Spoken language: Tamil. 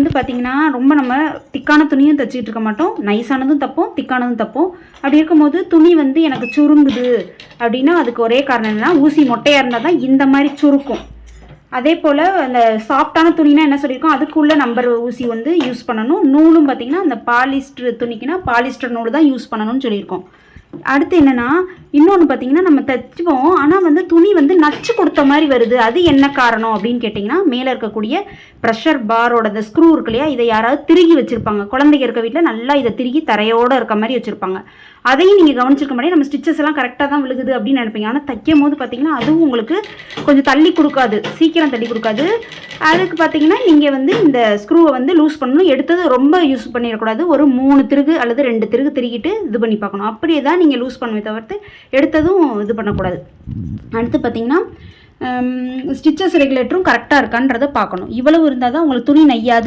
வந்து பார்த்திங்கன்னா ரொம்ப நம்ம திக்கான துணியும் தைச்சிட்டு இருக்க மாட்டோம். நைஸானதும் தப்போம் திக்கானதும் தப்போம். அப்படி இருக்கும்போது துணி வந்து எனக்கு சுருங்குது அப்படின்னா அதுக்கு ஒரே காரணம் என்னென்னா ஊசி மொட்டையாக இருந்தால் தான் இந்த மாதிரி சுருக்கும். அதே போல் அந்த சாஃப்டான துணினா என்ன சொல்லியிருக்கோம்? அதுக்குள்ள நம்பர் ஊசி வந்து யூஸ் பண்ணணும். நூலும் பார்த்திங்கன்னா அந்த பாலிஸ்டர் துணிக்குனா பாலிஸ்டர் நூல் தான் யூஸ் பண்ணணும்னு சொல்லியிருக்கோம். அடுத்து என்னென்னா இன்னொன்று பார்த்தீங்கன்னா நம்ம தைச்சுவோம் ஆனால் வந்து துணி வந்து நச்சு கொடுத்த மாதிரி வருது அது என்ன காரணம் அப்படின்னு கேட்டிங்கன்னா மேலே இருக்கக்கூடிய ப்ரெஷர் பாரோட இந்த ஸ்க்ரூ இருக்கு இல்லையா இதை யாராவது திருகி வச்சுருப்பாங்க. குழந்தைங்க இருக்க வீட்டில் நல்லா இதை திருகி தரையோடு இருக்க மாதிரி வச்சுருப்பாங்க. அதையும் நீங்கள் கவனிச்சிருக்க மாதிரி நம்ம ஸ்டிச்சஸ் எல்லாம் கரெக்டாக தான் விழுகுது அப்படின்னு நினைப்பீங்க. ஆனால் தைக்கும் போது பார்த்தீங்கன்னா அதுவும் உங்களுக்கு கொஞ்சம் தள்ளி கொடுக்காது. சீக்கிரம் தள்ளி கொடுக்காது. அதுக்கு பார்த்தீங்கன்னா நீங்கள் வந்து இந்த ஸ்க்ரூவை வந்து லூஸ் பண்ணணும். எடுத்தது ரொம்ப யூஸ் பண்ணிடக்கூடாது. ஒரு மூணு திருகு அல்லது ரெண்டு திருகு திருகிட்டு இது பண்ணி பார்க்கணும். அப்படியே தான் நீங்கள் லூஸ் பண்ணுவே தவிர்த்து எடுத்ததும் இது பண்ணக்கூடாது. அடுத்து பார்த்தீங்கன்னா ஸ்டிச்சஸ் ரெகுலேட்டரும் கரெக்டாக இருக்கான்றதை பார்க்கணும். இவ்வளவு இருந்தால் தான் உங்களுக்கு துணி நெய்யாது